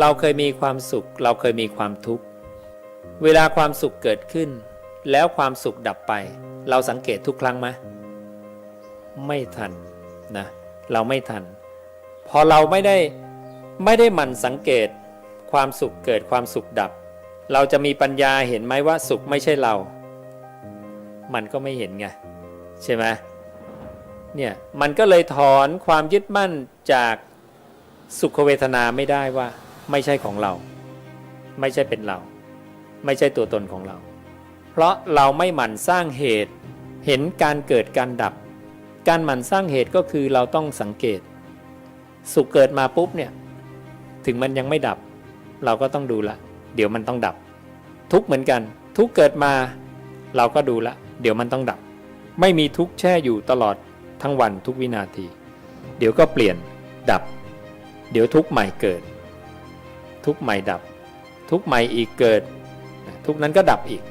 เราเคยมีความสุข เราเคยมีความทุกข์ เวลาความสุขเกิดขึ้น แล้วความสุขดับไป เราสังเกตทุกครั้งไหมไม่ทันนะเราไม่ทัน พอเราไม่ได้ไม่ได้หมั่นสังเกต ความสุขเกิดความสุขดับ เราจะมีปัญญาเห็นไหมว่าสุขไม่ใช่เรา มันก็ไม่เห็นไงใช่ไหมเนี่ยมันก็เลยถอนความยึดมั่นจากสุขเวทนาไม่ได้ว่า ไม่ใช่ของเรา ไม่ใช่เป็นเรา ไม่ใช่ตัวตนของเรา เพราะเราไม่หมั่นสร้างเหตุ เห็นการเกิดการดับ การหมั่นสร้างเหตุก็คือเราต้องสังเกต สุขเกิดมาปุ๊บเนี่ย ถึงมันยังไม่ดับ เราก็ต้องดูละ เดี๋ยวมันต้องดับ ทุกเหมือนกัน ทุกเกิดมา เราก็ดูละ เดี๋ยวมันต้องดับ ไม่มีทุกแช่อยู่ตลอดทั้งวันทุกวินาที เดี๋ยวก็เปลี่ยนดับ เดี๋ยวทุกใหม่เกิด ทุกใหม่ดับ ทุกใหม่อีกเกิด ทุกนั้นก็ดับอีก